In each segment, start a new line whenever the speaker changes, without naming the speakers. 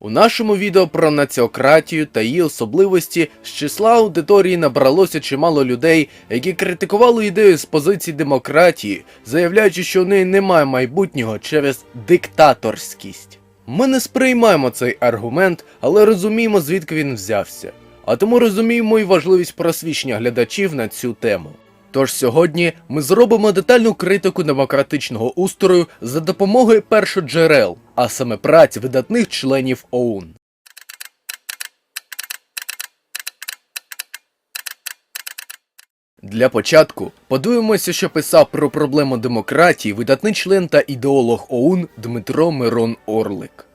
У нашому відео про націократію та її особливості з числа аудиторії набралося чимало людей, які критикували ідею з позиції демократії, заявляючи, що у неї немає майбутнього через диктаторськість. Ми не сприймаємо цей аргумент, але розуміємо, звідки він взявся. А тому розуміємо і важливість просвічення глядачів на цю тему. Тож сьогодні ми зробимо детальну критику демократичного устрою за допомогою першоджерел, а саме праць видатних членів ОУН. Для початку подивимося, що писав про проблему демократії видатний член та ідеолог ОУН Дмитро Мирон Орлик.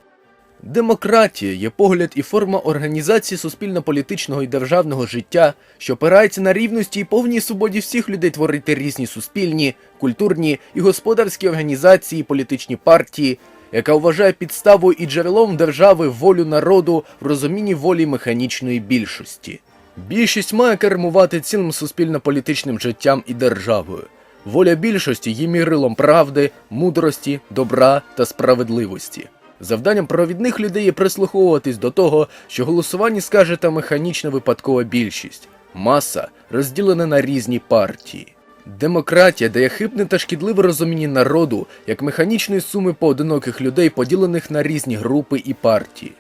Демократія є погляд і форма організації суспільно-політичного і державного життя, що опирається на рівності і повній свободі всіх людей творити різні суспільні, культурні і господарські організації, політичні партії, яка вважає підставою і джерелом держави волю народу в розумінні волі механічної більшості. Більшість має кермувати цілим суспільно-політичним життям і державою. Воля більшості є мірилом правди, мудрості, добра та справедливості. Завданням провідних людей є прислуховуватись до того, що голосування скаже та механічна випадкова більшість. Маса розділена на різні партії. Демократія дає хибне та шкідливе розуміння народу як механічної суми поодиноких людей, поділених на різні групи і партії.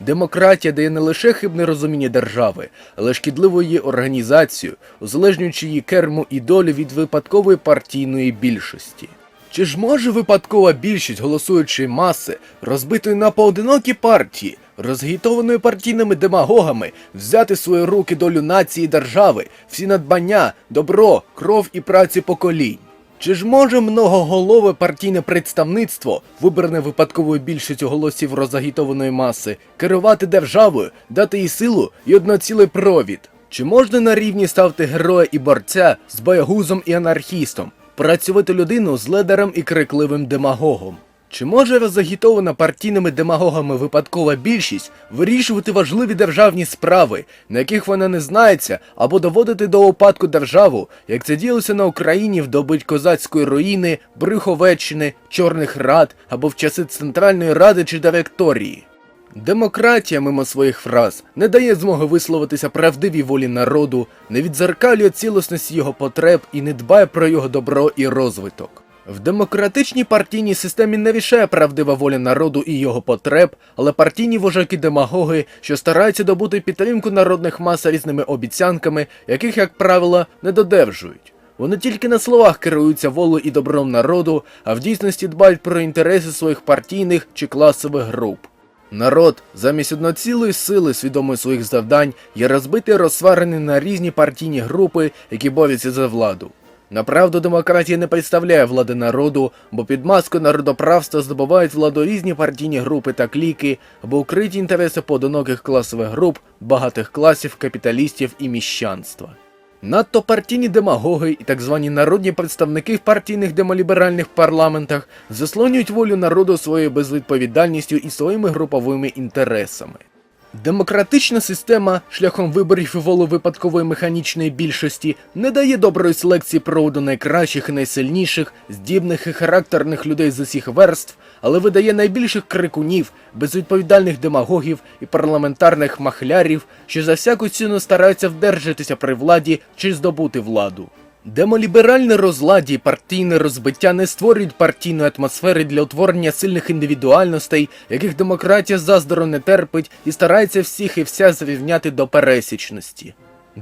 Демократія дає не лише хибне розуміння держави, але шкідливу її організацію, узалежнюючи її керму і долю від випадкової партійної більшості. Чи ж може випадкова більшість голосуючої маси, розбитої на поодинокі партії, розгітованої партійними демагогами, взяти свої руки долю нації і держави, всі надбання, добро, кров і праці поколінь? Чи ж може многоголове партійне представництво, вибране випадковою більшістю голосів розагітованої маси, керувати державою, дати їй силу і одноцілий провід? Чи можна на рівні ставити героя і борця з боягузом і анархістом, працювати людину з ледером і крикливим демагогом? Чи може розагітована партійними демагогами випадкова більшість вирішувати важливі державні справи, на яких вона не знається, або доводити до упадку державу, як це діялося на Україні в доби козацької руїни, Брюховеччини, Чорних Рад або в часи Центральної Ради чи Директорії? Демократія, мимо своїх фраз, не дає змоги висловитися правдивій волі народу, не відзеркалює цілісності його потреб і не дбає про його добро і розвиток. В демократичній партійній системі не рішає правдива воля народу і його потреб, але партійні вожаки-демагоги, що стараються добути підтримку народних мас різними обіцянками, яких, як правило, не додержують. Вони тільки на словах керуються волею і добром народу, а в дійсності дбають про інтереси своїх партійних чи класових груп. Народ, замість одноцілої сили свідомої своїх завдань, є розбитий розсварений на різні партійні групи, які борються за владу. Направду демократія не представляє влади народу, бо під маскою народоправства здобувають владу різні партійні групи та кліки, або укриті інтереси поодиноких класових груп, багатих класів, капіталістів і міщанства. Надто партійні демагоги і так звані народні представники в партійних демоліберальних парламентах заслонюють волю народу своєю безвідповідальністю і своїми груповими інтересами. Демократична система шляхом виборів і волу випадкової механічної більшості не дає доброї селекції проводу найкращих і найсильніших, здібних і характерних людей з усіх верств, але видає найбільших крикунів, безвідповідальних демагогів і парламентарних махлярів, що за всяку ціну стараються вдержатися при владі чи здобути владу. Демоліберальне розладі партійне розбиття не створюють партійної атмосфери для утворення сильних індивідуальностей, яких демократія заздоро не терпить і старається всіх і вся зрівняти до пересічності.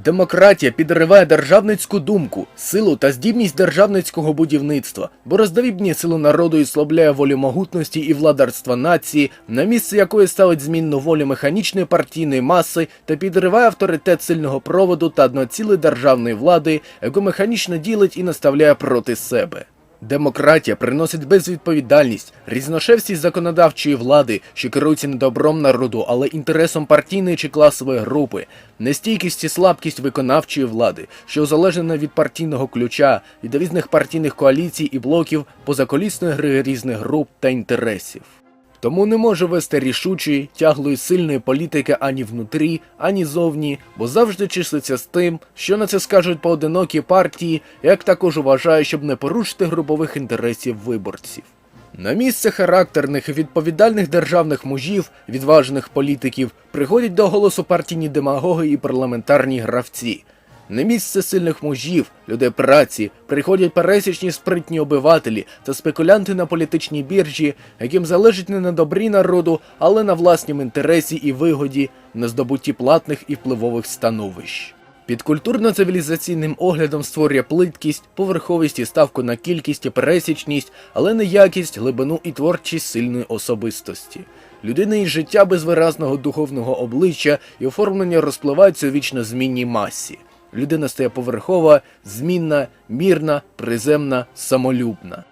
Демократія підриває державницьку думку, силу та здібність державницького будівництва, бо роздорібнює силу народу і слабляє волю могутності і владарства нації, на місце якої ставить змінну волю механічної партійної маси та підриває авторитет сильного проводу та одноцілої державної влади, яку механічно ділить і наставляє проти себе. Демократія приносить безвідповідальність, різношерстість законодавчої влади, що керується не добром народу, але інтересом партійної чи класової групи, нестійкість і слабкість виконавчої влади, що залежена від партійного ключа, від різних партійних коаліцій і блоків, позаколісної гри різних груп та інтересів. Тому не може вести рішучої, тяглої сильної політики ані внутрі, ані зовні, бо завжди числиться з тим, що на це скажуть поодинокі партії, як також вважає, щоб не порушити групових інтересів виборців. На місце характерних і відповідальних державних мужів, відважених політиків, приходять до голосу партійні демагоги і парламентарні гравці. На місце сильних мужів, людей праці, приходять пересічні спритні обивателі та спекулянти на політичній біржі, яким залежить не на добрі народу, але на власнім інтересі і вигоді, на здобутті платних і впливових становищ. Під культурно-цивілізаційним оглядом створює плиткість, поверховість і ставку на кількість і пересічність, але не якість, глибину і творчість сильної особистості. Людина і життя без виразного духовного обличчя і оформлення розпливаються у вічно змінній масі. Людина стає поверхова, змінна, мірна, приземна, самолюбна.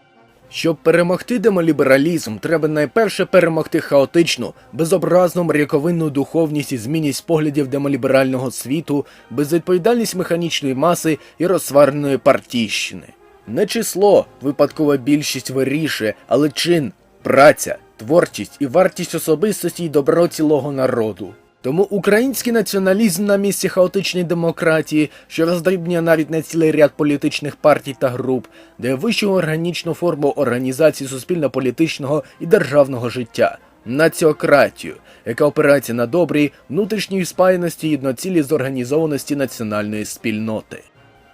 Щоб перемогти демолібералізм, треба найперше перемогти хаотичну, безобразну мряковинну духовність і змінність поглядів демоліберального світу, безвідповідальність механічної маси і розсвареної партійщини. Не число, випадкова більшість вирішує, але чин, праця, творчість і вартість особистості й добро цілого народу. Тому український націоналізм на місці хаотичної демократії, що роздрібнює навіть не цілий ряд політичних партій та груп, дає вищу органічну форму організації суспільно-політичного і державного життя націократію, яка опирається на добрій внутрішній спаяності і єдноцілі зорганізованості національної спільноти.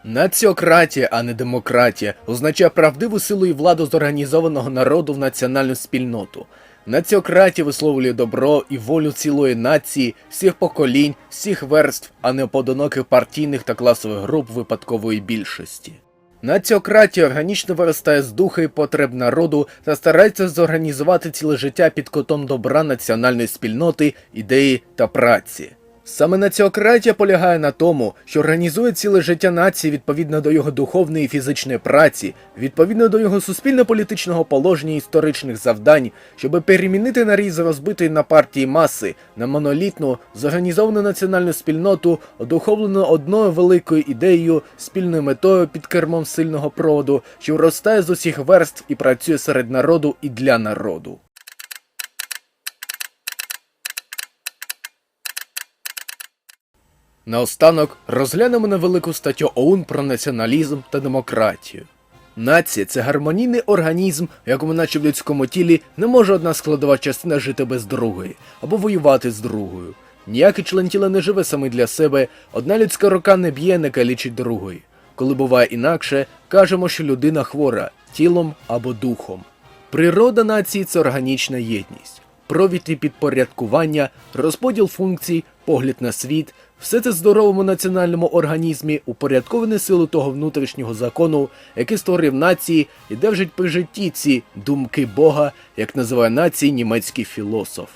Націократія, а не демократія, означає правдиву силу і владу зорганізованого народу в національну спільноту. Націократія висловлює добро і волю цілої нації, всіх поколінь, всіх верств, а не поодиноких партійних та класових груп випадкової більшості. Націократія органічно виростає з духа і потреб народу та старається зорганізувати ціле життя під котом добра національної спільноти, ідеї та праці. Саме націократія полягає на тому, що організує ціле життя нації відповідно до його духовної і фізичної праці, відповідно до його суспільно-політичного положення і історичних завдань, щоб перемінити наріз розбитої на партії маси на монолітну, зорганізовану національну спільноту, одуховлену одною великою ідеєю, спільною метою під кермом сильного проводу, що вростає з усіх верств і працює серед народу і для народу. Наостанок розглянемо невелику статтю ОУН про націоналізм та демократію. Нація це гармонійний організм, в якому, наче в людському тілі, не може одна складова частина жити без другої або воювати з другою. Ніякий член тіла не живе саме для себе, одна людська рука не б'є, не калічить другої. Коли буває інакше, кажемо, що людина хвора тілом або духом. Природа нації це органічна єдність, провід і підпорядкування, розподіл функцій, погляд на світ, все це здоровому національному організмі упорядковане силу того внутрішнього закону, який створив нації і держить при житті ці думки Бога, як називає нації німецький філософ.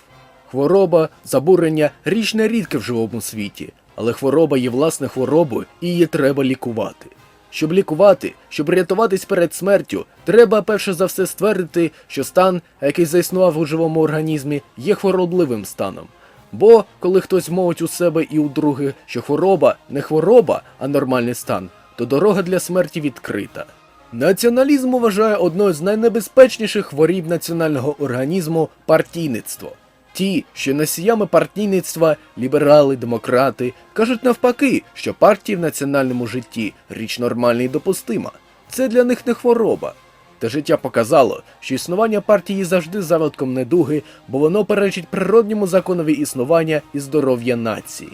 Хвороба, забурення річ не рідке в живому світі, але хвороба є власне хворобою і її треба лікувати. Щоб лікувати, щоб рятуватись перед смертю, треба перше за все ствердити, що стан, який заіснував у живому організмі, є хворобливим станом. Бо коли хтось мовить у себе і у других, що хвороба не хвороба, а нормальний стан, то дорога для смерті відкрита. Націоналізм вважає одною з найнебезпечніших хворіб національного організму партійництво. Ті, що носіями партійництва, ліберали, демократи, кажуть навпаки, що партії в національному житті річ нормальна і допустима. Це для них не хвороба. Та життя показало, що існування партії завжди зародком недуги, бо воно перечить природньому законові існування і здоров'я нації.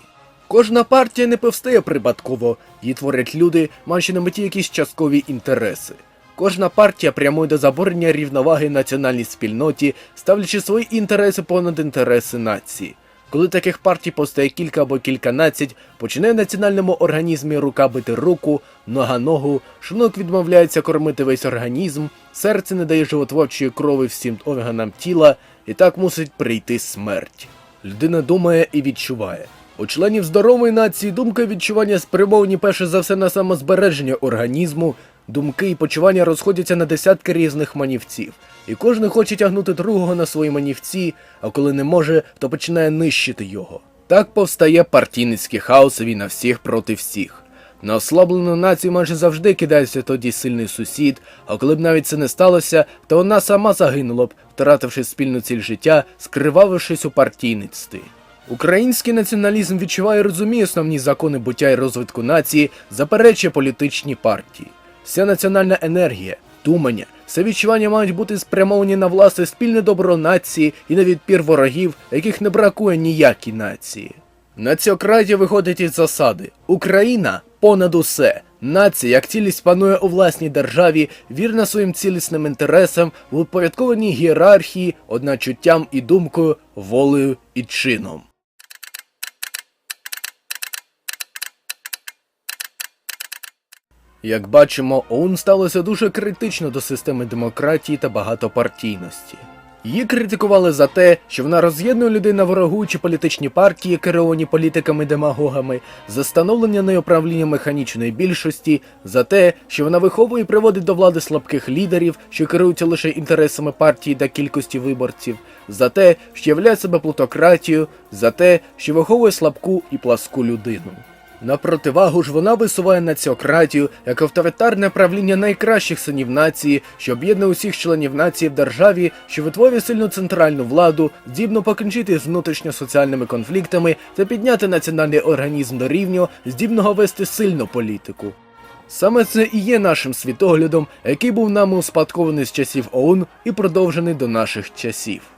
Кожна партія не повстає припадково, її творять люди, маючи на меті якісь часткові інтереси. Кожна партія прямує до заборення рівноваги національній спільноті, ставлячи свої інтереси понад інтереси нації. Коли таких партій постає кілька або кільканадцять, починає в національному організмі рука бити руку, нога ногу, шлунок відмовляється кормити весь організм, серце не дає животворчої крови всім органам тіла, і так мусить прийти смерть. Людина думає і відчуває. У членів здорової нації думка і відчування спрямовані перше за все на самозбереження організму, думки і почування розходяться на десятки різних манівців, і кожен хоче тягнути другого на свої манівці, а коли не може, то починає нищити його. Так повстає партійницький хаос і війна всіх проти всіх. На ослаблену націю майже завжди кидається тоді сильний сусід, а коли б навіть це не сталося, то вона сама загинула б, втративши спільну ціль життя, скривавившись у партійництві. Український націоналізм відчуває і розуміє основні закони буття і розвитку нації, заперечує політичні партії. Вся національна енергія, думання, Це відчування мають бути спрямовані на власне спільне добро нації і на відпір ворогів, яких не бракує ніякій нації. Націократія виходить із засади Україна понад усе. Нація, як цілість панує у власній державі, вірна своїм цілісним інтересам, в упорядкованій гієрархії, одначуттям і думкою, волею і чином. Як бачимо, ОУН ставилося дуже критично до системи демократії та багатопартійності. Її критикували за те, що вона роз'єднує людей на ворогуючі політичні партії, керовані політиками-демагогами, за встановлення нею правління механічної більшості, за те, що вона виховує і приводить до влади слабких лідерів, що керуються лише інтересами партії та кількості виборців, за те, що являє себе плутократією, за те, що виховує слабку і пласку людину. На противагу ж вона висуває націократію як авторитарне правління найкращих синів нації, що об'єднує усіх членів нації в державі, що витворює сильну центральну владу, здібно покінчити з внутрішньо-соціальними конфліктами та підняти національний організм до рівня, здібного вести сильну політику. Саме це і є нашим світоглядом, який був нами успадкований з часів ОУН і продовжений до наших часів.